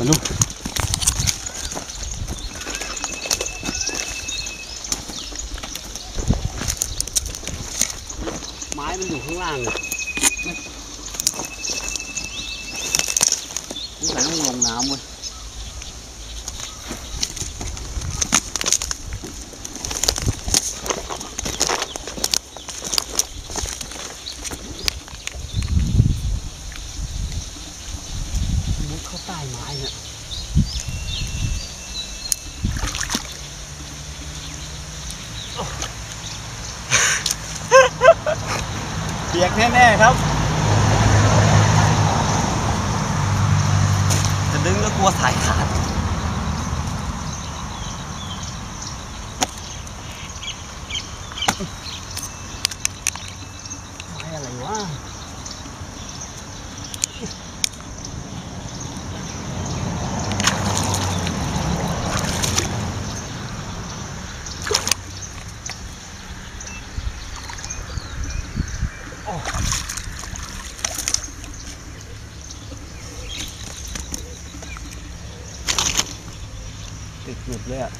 mà luôn mái bên đường hướng làng này. Cũng phải vùng nào không ơi แน่ๆครับ จะดึงก็กลัวสายขาดไม้อะไรวะ ติดหยุดเลยอ่ะ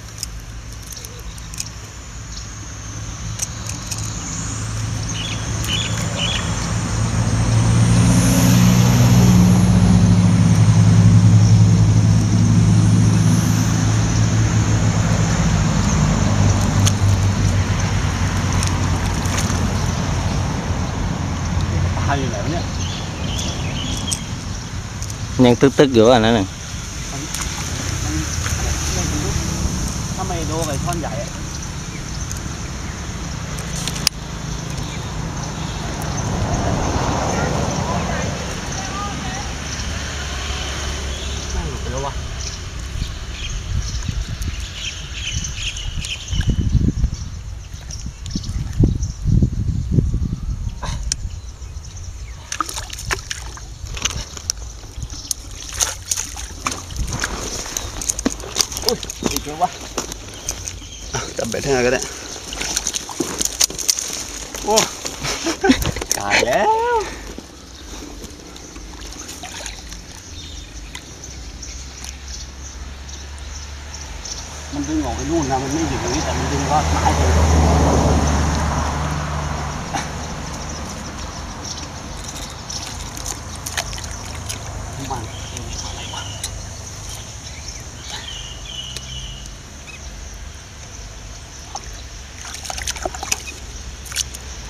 ปลาอยู่ไหนวะเนี่ย ยังตึกๆอยู่อันนั้นน่ะ ไม่โดนไอ้ท่อนใหญ่ तब बैठे ना करें वो काले mình đứng ngồi cái luôn là mình mới dừng nghĩ tại mình đứng quá mãi rồi. Không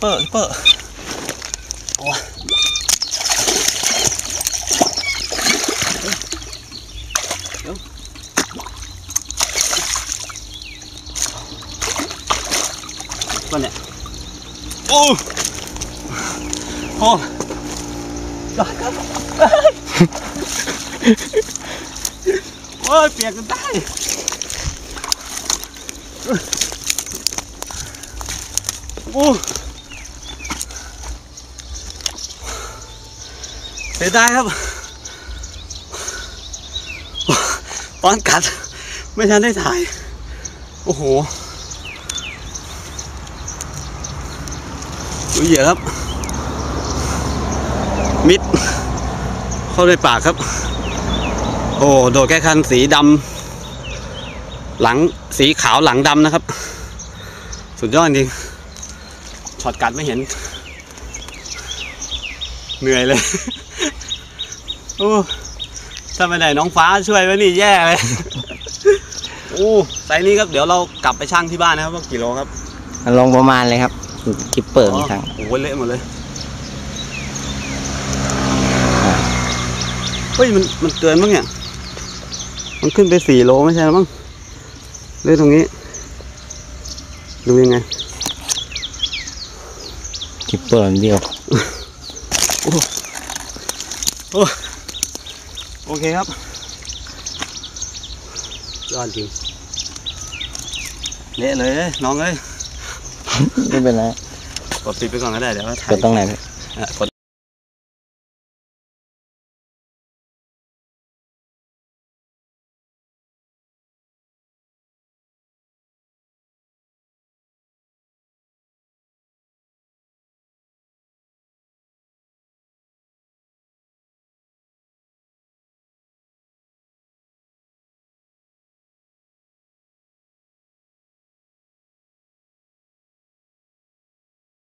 เปิดเปิด โอ้ยเดี๋ยวก็เนี่ย โอ้ โอ้จอดครับ โอ้ยเปียกจนตายโอ้เสียดายครับ ตอนกัด ไม่ทันได้ถ่าย โอ้โหดูเหยื่อครับ มิด เข้าในปากครับ โอ้โดดแค่คันสีดำหลังสีขาวหลังดำนะครับ สุดยอดจริงช็อตกัดไม่เห็น เหนื่อยเลยโอ้ถ้าไม่ได้น้องฟ้าช่วยไว้นี่แย่เลยโอ้ไซส์นี้ครับเดี๋ยวเรากลับไปชั่งที่บ้านนะครับว่ากี่โลครับลงประมาณเลยครับคิปเปิดมีทางโอ้โหเละหมดเลยเฮ้ยมันมันเกินมั้งเนี่ย มันขึ้นไปสี่โลไม่ใช่หรอมั้งเรื่องตรงนี้ ดูยังไงคิปเปอร์มันเดียวโอเคครับยอดจริงเละเลยน้องเอ้ยไม่เป็นไรกดปิดไปก่อนก็ได้เดี๋ยวว่าถ่ากยดตรงไหนอะกด